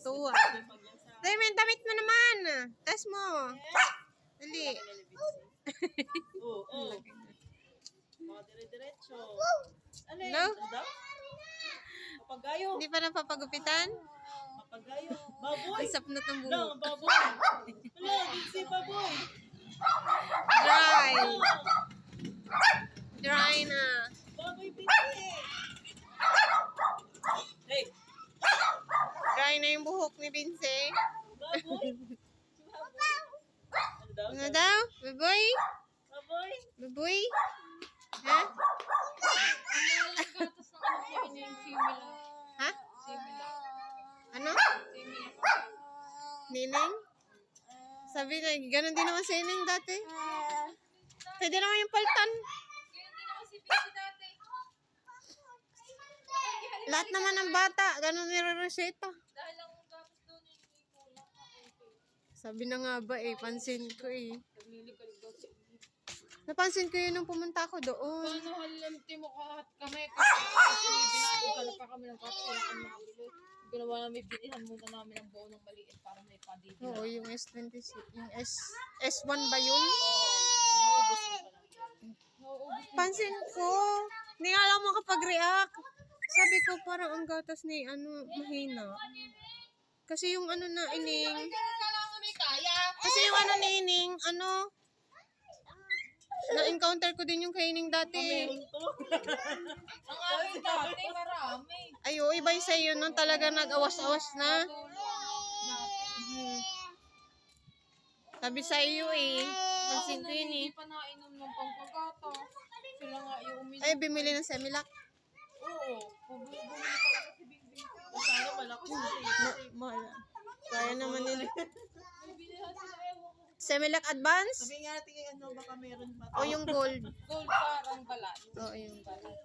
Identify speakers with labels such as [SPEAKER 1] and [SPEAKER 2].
[SPEAKER 1] Tuwa. Raymond, damit mo naman. Test mo. Dali.
[SPEAKER 2] Oo, oo. Mga dire-diretso. Ano yun?
[SPEAKER 1] Hello?
[SPEAKER 2] Ano? Papagayo.
[SPEAKER 1] Hindi pa napapagupitan?
[SPEAKER 2] Papagayo. Baboy.
[SPEAKER 1] Ang sapnot ng
[SPEAKER 2] Lang,
[SPEAKER 1] buhok.
[SPEAKER 2] baboy. Wala, si baboy.
[SPEAKER 1] Dry. Dry na.
[SPEAKER 2] Baboy pinti. Hey,
[SPEAKER 1] Dry na yung buhok ni Vince.
[SPEAKER 2] Ano daw?
[SPEAKER 1] Baboy?
[SPEAKER 2] Baboy.
[SPEAKER 1] Baboy? Ha? Ha? Ano? Nining? Sabi na, ganun din naman si Nining dati. Pwede naman yung paltan. Lahat naman ng bata, ganun nire-reseta.
[SPEAKER 3] Dahil
[SPEAKER 1] Sabi na nga ba eh, pansin ko eh. Napansin ko yun nung pumunta ako doon.
[SPEAKER 3] Paano halamti mo ka at kami kasi binakagalan pa kami ng kapsi na kami nakabili. Ginawa namin, bilihan muna namin ang buo ng maliit para may padidi.
[SPEAKER 1] Oo, yung S26. Yung S, S1 ba yun?
[SPEAKER 3] Na na.
[SPEAKER 1] Pansin ko. Hindi nga lang makapag-react. Sabi ko parang ang gatas ni ano, mahina. Kasi yung ano na ining.
[SPEAKER 3] Kaya.
[SPEAKER 1] Kasi yung ano ni ining, ano, na-encounter ko din yung kaining dati.
[SPEAKER 2] Meron to.
[SPEAKER 3] Ang aking dati, marami.
[SPEAKER 1] Ay, oh, iba yung sa'yo nun. Talaga nag-awas-awas na. Hmm. Sabi sa iyo eh. Pansin ko yun eh.
[SPEAKER 3] Hindi pa nainom ng pangkagata. Sila nga yung uminom.
[SPEAKER 1] Ay, bimili ng Semilac.
[SPEAKER 3] Oo. Bumili pa lang si Bingbing.
[SPEAKER 2] Sana malaki eh.
[SPEAKER 1] Ma mahal. Kaya naman nila.
[SPEAKER 3] May bilihan sila ewan ko.
[SPEAKER 1] Semilac Advance?
[SPEAKER 2] Sabi nga natin ano, baka meron pa.
[SPEAKER 1] O yung gold?
[SPEAKER 3] Gold parang balat.
[SPEAKER 1] Oo, yung
[SPEAKER 3] Balat.